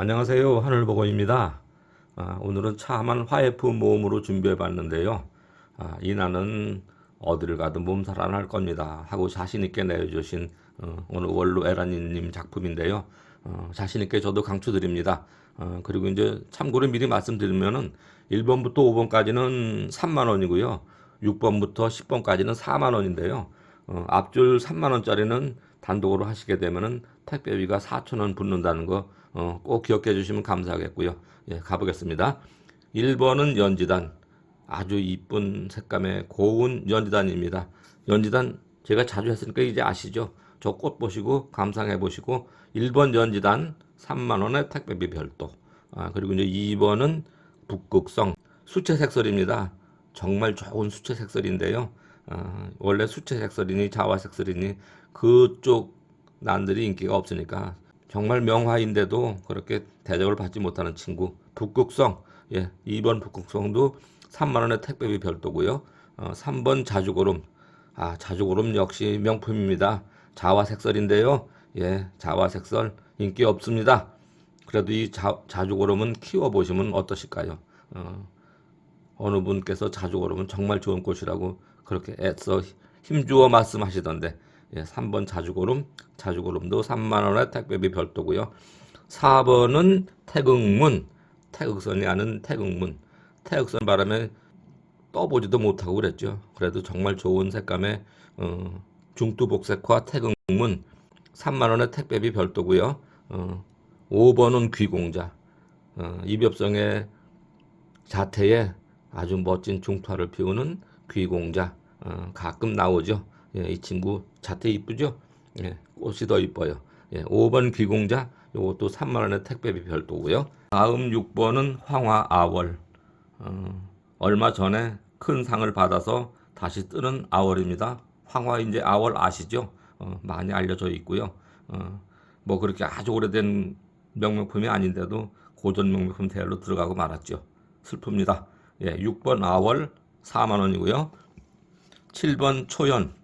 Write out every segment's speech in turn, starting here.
안녕하세요. 하늘보고입니다. 아, 오늘은 차만 화해프 모음으로 준비해 봤는데요. 아, 이 나는 어디를 가든 몸살 안 할 겁니다. 하고 자신있게 내주신 어, 오늘 원로 에라니님 작품인데요. 어, 자신있게 저도 강추드립니다. 어, 그리고 이제 참고로 미리 말씀드리면은 1번부터 5번까지는 3만원이고요. 6번부터 10번까지는 4만원인데요. 어, 앞줄 3만원짜리는 단독으로 하시게 되면은 택배비가 4천원 붙는다는 거 어, 꼭 기억해 주시면 감사하겠고요. 예, 가보겠습니다. 1번은 연지단. 아주 이쁜 색감의 고운 연지단입니다. 연지단 제가 자주 했으니까 이제 아시죠? 저 꽃 보시고 감상해 보시고 1번 연지단 3만 원의 택배비 별도. 아, 그리고 이제 2번은 북극성 수채 색설입니다. 정말 좋은 수채 색설인데요. 아, 원래 수채 색설이니 자화 색설이니 그쪽 난들이 인기가 없으니까 정말 명화인데도 그렇게 대접을 받지 못하는 친구 북극성. 예 2번 북극성도 3만 원의 택배비 별도고요. 어, 3번 자주고름. 아 자주고름 역시 명품입니다. 자화 색설인데요. 예 자화 색설 인기 없습니다. 그래도 이 자, 자주고름은 키워 보시면 어떠실까요? 어, 어느 분께서 자주고름은 정말 좋은 꽃이라고 그렇게 애써 힘주어 말씀하시던데 예, 3번 자주고름, 자주고름도 3만원의 택배비 별도고요. 4번은 태극문, 태극선이 아는 태극문. 태극선 바람에 떠보지도 못하고 그랬죠. 그래도 정말 좋은 색감의 어, 중투복색화 태극문 3만원의 택배비 별도고요. 어, 5번은 귀공자. 어, 이벽성의 자태에 아주 멋진 중투화를 피우는 귀공자. 어, 가끔 나오죠. 예, 이 친구 자태 이쁘죠? 예, 꽃이 더 이뻐요. 예, 5번 귀공자 요것도 3만 원의 택배비 별도고요. 다음 6번은 황화 아월. 어, 얼마 전에 큰 상을 받아서 다시 뜨는 아월입니다. 황화 이제 아월 아시죠? 어, 많이 알려져 있고요. 어, 뭐 그렇게 아주 오래된 명명품이 아닌데도 고전 명명품 대열로 들어가고 말았죠. 슬픕니다. 예, 6번 아월 4만 원이고요. 7번 초연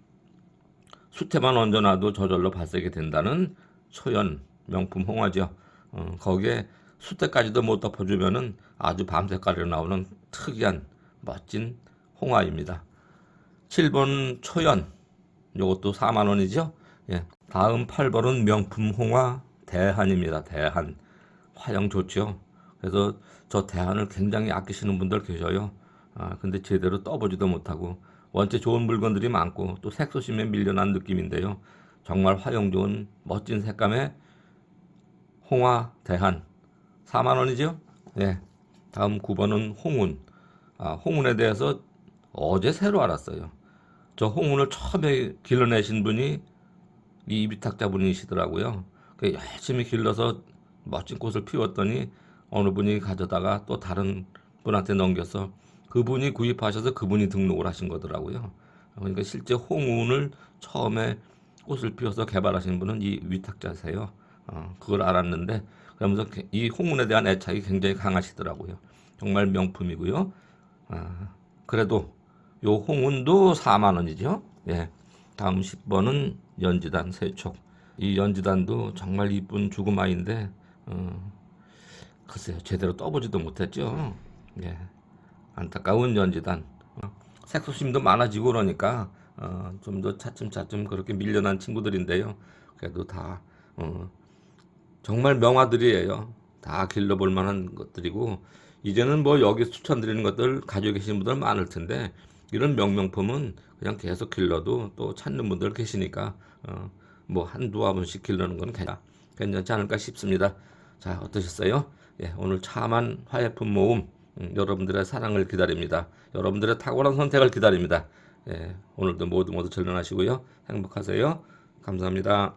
수태만 얹어놔도 저절로 발색이 된다는 초연 명품 홍화죠. 어, 거기에 수태까지도 못 덮어주면은 아주 밤색깔로 나오는 특이한 멋진 홍화입니다. 7번 초연 요것도 4만 원이죠. 예. 다음 8번은 명품 홍화 대한입니다. 대한 화형 좋죠. 그래서 저 대한을 굉장히 아끼시는 분들 계셔요. 아, 근데 제대로 떠보지도 못하고 원체 좋은 물건들이 많고 또 색소심에 밀려난 느낌인데요. 정말 화용 좋은 멋진 색감의 홍화 대한 4만 원이죠? 네. 다음 9번은 홍운. 아, 홍운에 대해서 어제 새로 알았어요. 저 홍운을 처음에 길러내신 분이 이 이비탁자분이시더라고요. 그 열심히 길러서 멋진 꽃을 피웠더니 어느 분이 가져다가 또 다른 분한테 넘겨서 그분이 구입하셔서 그분이 등록을 하신 거더라고요. 그러니까 실제 홍운을 처음에 꽃을 피워서 개발하신 분은 이 위탁자세요. 어, 그걸 알았는데 그러면서 이 홍운에 대한 애착이 굉장히 강하시더라고요. 정말 명품이고요. 아, 그래도 요 홍운도 4만 원이죠. 예. 다음 10번은 연지단 세촉. 이 연지단도 정말 이쁜 죽음아이인데 어, 글쎄요 제대로 떠보지도 못했죠. 예. 안타까운 연지단. 어, 색소심도 많아지고 그러니까 어, 좀더 차츰차츰 그렇게 밀려난 친구들인데요. 그래도 다 어, 정말 명화들이에요. 다 길러볼 만한 것들이고 이제는 뭐 여기 추천드리는 것들 가지고 계신 분들 많을 텐데 이런 명명품은 그냥 계속 길러도 또 찾는 분들 계시니까 어, 뭐 한두 화분씩 길러는 건 괜찮, 괜찮지 않을까 싶습니다. 자 어떠셨어요? 예, 오늘 참한 화해품 모음 음, 여러분들의 사랑을 기다립니다. 여러분들의 탁월한 선택을 기다립니다. 예, 오늘도 모두 모두 전련하시고요. 행복하세요. 감사합니다.